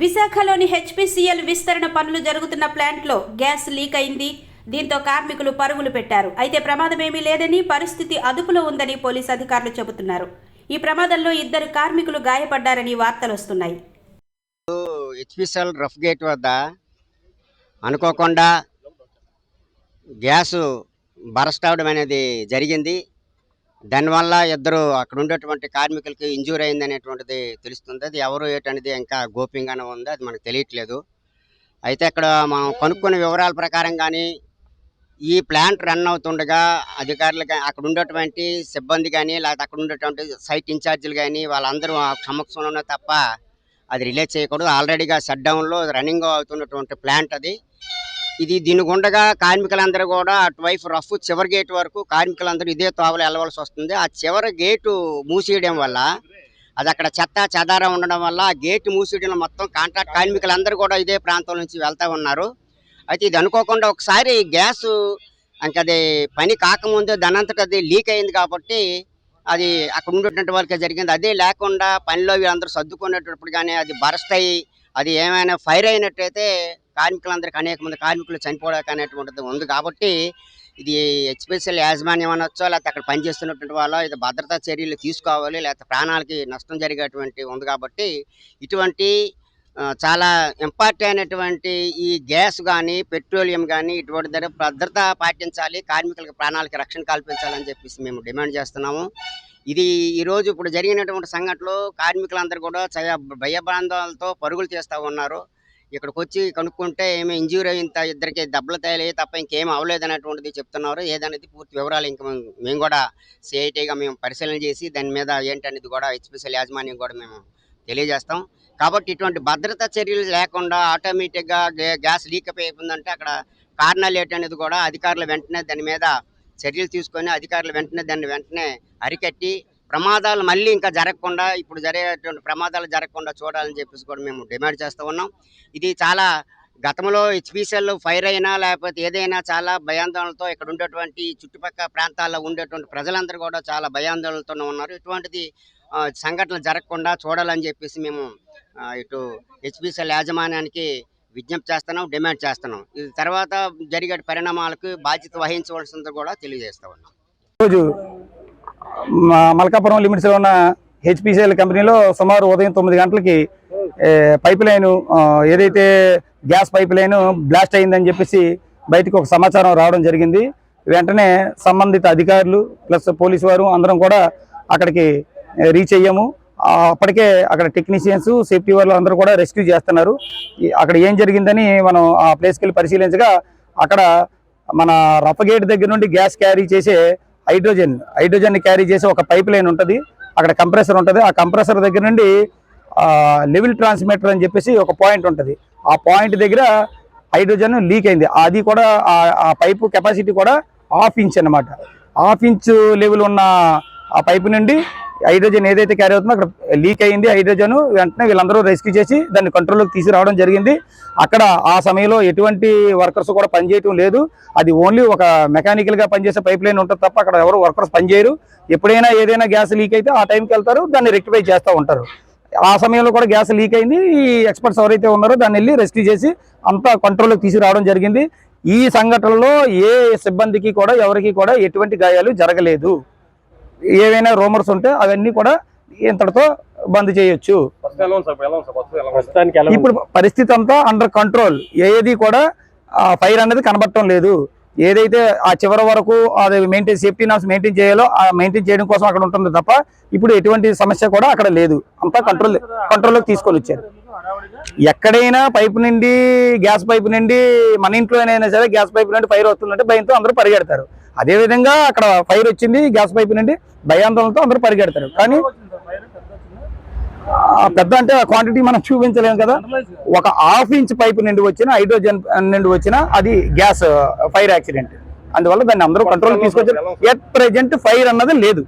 విశాఖలోని హెచ్పిసిఎల్ విస్తరణ పనులు జరుగుతున్న ప్లాంట్లో గ్యాస్ లీక్ అయింది. దీంతో కార్మికులు పరుగులు పెట్టారు. అయితే ప్రమాదమేమీ లేదని పరిస్థితి అదుపులో ఉందని పోలీసు అధికారులు చెబుతున్నారు. ఈ ప్రమాదంలో ఇద్దరు కార్మికులు గాయపడ్డారని వార్తలు వస్తున్నాయి. హెచ్పిసిఎల్ రఫ్ గేట్ వద్ద అనుకోకుండా గ్యాసు బరస్ట్ అవడం అనేది జరిగింది. దానివల్ల ఇద్దరు అక్కడ ఉండేటువంటి కార్మికులకి ఇంజూర్ అయింది అనేటువంటిది తెలుస్తుంది. అది ఎవరు ఏంటనేది ఇంకా గోప్యంగానే ఉంది. అది మనకు తెలియట్లేదు. అయితే అక్కడ మనం కనుక్కున్న వివరాల ప్రకారం కానీ ఈ ప్లాంట్ రన్ అవుతుండగా అధికారులు అక్కడ ఉండేటువంటి సిబ్బంది కానీ లేకపోతే అక్కడ ఉండేటువంటి సైట్ ఇన్ఛార్జీలు కానీ వాళ్ళందరూ సమక్షంలోనే తప్ప అది రిలీజ్ చేయకూడదు. ఆల్రెడీగా షట్ డౌన్లో రన్నింగ్ అవుతున్నటువంటి ప్లాంట్ అది. ఇది దీని గుండగా కార్మికులందరూ కూడా అటువైపు రఫ్ చివరి గేట్ వరకు కార్మికులందరూ ఇదే తోవలు వెళ్ళవలసి వస్తుంది. ఆ చివరి గేటు మూసేయడం వల్ల అది అక్కడ చెత్త చెదారం ఉండడం వల్ల ఆ గేటు మూసేయడం మొత్తం కాంట్రాక్ట్ కార్మికులందరూ కూడా ఇదే ప్రాంతం నుంచి వెళ్తూ ఉన్నారు. అయితే ఇది అనుకోకుండా ఒకసారి గ్యాస్ ఇంకా అది పని కాకముందే దానంతట అది లీక్ అయింది కాబట్టి అది అక్కడ ఉండేటువంటి వాళ్ళకి జరిగింది. అదే లేకుండా పనిలో వీళ్ళందరూ సర్దుకునేటప్పుడు కానీ అది బరస్ట్ అయ్యి అది ఏమైనా ఫైర్ అయినట్టయితే కార్మికులందరికీ అనేక మంది కార్మికులు చనిపోవడానికి అనేటువంటిది ఉంది కాబట్టి ఇది హెచ్పిసిఎల్ యాజమాన్యం అనొచ్చో లేకపోతే అక్కడ పనిచేస్తున్నటువంటి వాళ్ళు ఇది భద్రతా చర్యలు తీసుకోవాలి లేకపోతే ప్రాణాలకి నష్టం జరిగేటువంటి ఉంది కాబట్టి ఇటువంటి చాలా ఇంపార్టెంట్ అయినటువంటి ఈ గ్యాస్ కానీ పెట్రోలియం కానీ ఇటువంటి దగ్గర భద్రత పాటించాలి కార్మికులకు ప్రాణాలకి రక్షణ కల్పించాలని చెప్పేసి మేము డిమాండ్ చేస్తున్నాము. ఇది ఈరోజు ఇప్పుడు జరిగినటువంటి సంఘటనలు కార్మికులందరూ కూడా చాలా భయబాంధాలతో పరుగులు చేస్తూ ఉన్నారు. ఇక్కడికి వచ్చి కనుక్కుంటే ఏమి ఇంజూరీ ఇంత ఇద్దరికి దెబ్బలు తేలే తప్ప ఇంకేం అవ్వలేదు అనేటువంటిది చెప్తున్నారు. ఏదనేది పూర్తి వివరాలు ఇంకా మేము- కూడా సిఐటీగా మేము పరిశీలన చేసి దాని మీద ఏంటనేది కూడా హెచ్పిసిఎల్ యాజమాన్యం కూడా మేము తెలియజేస్తాం. కాబట్టి ఇటువంటి భద్రతా చర్యలు లేకుండా ఆటోమేటిక్గా గ్యా- గ్యాస్ లీక్ అయిపోయిందంటే అక్కడ కారణాలు ఏంటనేది కూడా అధికారులు వెంటనే దాని మీద చర్యలు తీసుకొని అధికారులు వెంటనే దాన్ని వెంటనే అరికట్టి ప్రమాదాలు మళ్ళీ ఇంకా జరగకుండా ఇప్పుడు జరిగేటువంటి ప్రమాదాలు జరగకుండా చూడాలని చెప్పేసి కూడా మేము డిమాండ్ చేస్తూ ఉన్నాం. ఇది చాలా గతంలో హెచ్పిసిఎల్ ఫైర్ అయినా లేకపోతే ఏదైనా చాలా భయాందోళనతో ఇక్కడ ఉండేటువంటి చుట్టుపక్కల ప్రాంతాల్లో ఉండేటువంటి ప్రజలందరూ కూడా చాలా భయాందోళనతో ఉన్నారు. ఇటువంటిది సంఘటనలు జరగకుండా చూడాలని చెప్పేసి మేము ఇటు హెచ్పిసిఎల్ యాజమాన్యానికి విజ్ఞప్తి చేస్తున్నాం డిమాండ్ చేస్తున్నాం. ఇది తర్వాత జరిగే పరిణామాలకు బాధ్యత వహించవలసింది కూడా తెలియజేస్తా ఉన్నాం. రోజు మలకాపురం మల్కాపురం లిమిట్స్లో ఉన్న హెచ్పిసిఎల్ కంపెనీలో సుమారు ఉదయం తొమ్మిది గంటలకి పైప్ లైన్ ఏదైతే గ్యాస్ పైప్ లైన్ బ్లాస్ట్ అయిందని చెప్పేసి బయటకు ఒక సమాచారం రావడం జరిగింది. వెంటనే సంబంధిత అధికారులు ప్లస్ పోలీసు వారు అందరం కూడా అక్కడికి రీచ్ అయ్యాము. అప్పటికే అక్కడ టెక్నీషియన్స్ సేఫ్టీ వాళ్ళు అందరూ కూడా రెస్క్యూ చేస్తున్నారు. అక్కడ ఏం జరిగిందని మనం ఆ ప్లేస్కి వెళ్ళి పరిశీలించగా అక్కడ మన రఫ గేట్ దగ్గర నుండి గ్యాస్ క్యారీ చేసే హైడ్రోజన్ హైడ్రోజన్ క్యారీ చేసే ఒక పైప్ లైన్ ఉంటుంది. అక్కడ కంప్రెసర్ ఉంటుంది. ఆ కంప్రెసర్ దగ్గర నుండి లెవెల్ ట్రాన్స్మిటర్ అని చెప్పేసి ఒక పాయింట్ ఉంటుంది. ఆ పాయింట్ దగ్గర హైడ్రోజన్ లీక్ అయింది. అది కూడా ఆ- పైపు కెపాసిటీ కూడా హాఫ్ ఇంచ్ అనమాట హాఫ్ ఇంచ్ లెవెల్ ఉన్న ఆ పైపు నుండి హైడ్రోజన్ ఏదైతే క్యారీ అవుతుందో అక్కడ లీక్ అయింది హైడ్రోజన్ వెంటనే వీళ్ళందరూ రెస్క్యూ చేసి దాన్ని కంట్రోల్లోకి తీసుకురావడం జరిగింది. అక్కడ ఆ సమయంలో ఎటువంటి వర్కర్స్ కూడా పనిచేయటం లేదు. అది ఓన్లీ ఒక మెకానికల్గా పనిచేసే పైప్ లైన్ ఉంటుంది తప్ప అక్కడ ఎవరు వర్కర్స్ పనిచేయరు. ఎప్పుడైనా ఏదైనా గ్యాస్ లీక్ అయితే ఆ టైంకి వెళ్తారు దాన్ని రెక్టిఫై చేస్తూ ఉంటారు. ఆ సమయంలో కూడా గ్యాస్ లీక్ అయింది. ఈ ఎక్స్పర్ట్స్ ఎవరైతే ఉన్నారో దాన్ని వెళ్ళి రెస్క్యూ చేసి అంతా కంట్రోల్లోకి తీసుకురావడం జరిగింది. ఈ సంఘటనలో ఏ సిబ్బందికి కూడా ఎవరికి కూడా ఎటువంటి గాయాలు జరగలేదు. ఏవైనా రూమర్స్ ఉంటే అవన్నీ కూడా ఇంతటితో బంద్ చేయొచ్చు? ఇప్పుడు పరిస్థితి అంతా అండర్ కంట్రోల్ ఏది కూడా ఫైర్ అనేది కనబడటం లేదు. ఏదైతే ఆ చివరి వరకు అది మెయింటైన్ సేఫ్టీ నామ్స్ మెయింటైన్ చేయాలో ఆ మెయింటైన్ చేయడం కోసం అక్కడ ఉంటుంది తప్ప ఇప్పుడు ఎటువంటి సమస్య కూడా అక్కడ లేదు. అంతా కంట్రోల్ కంట్రోల్లోకి తీసుకొని వచ్చారు. ఎక్కడైనా పైపు నుండి గ్యాస్ పైపు నుండి మన ఇంట్లోనైనా సరే గ్యాస్ పైపు నుండి ఫైర్ వస్తుందంటే భయంతో అందరూ పరిగెడతారు. అదే విధంగా అక్కడ ఫైర్ వచ్చింది గ్యాస్ పైపు నుండి భయాందోళనతో అందరూ పరిగెడతారు. కానీ ఆ పెద్ద అంటే క్వాంటిటీ మనం చూపించలేము కదా. ఒక హాఫ్ ఇంచ్ పైపు నుండి వచ్చిన హైడ్రోజన్ నుండి వచ్చిన అది గ్యాస్ ఫైర్ యాక్సిడెంట్. అందువల్ల దాన్ని అందరూ కంట్రోల్ తీసుకొచ్చారు. ఎట్ ప్రెజెంట్ ఫైర్ అన్నది లేదు.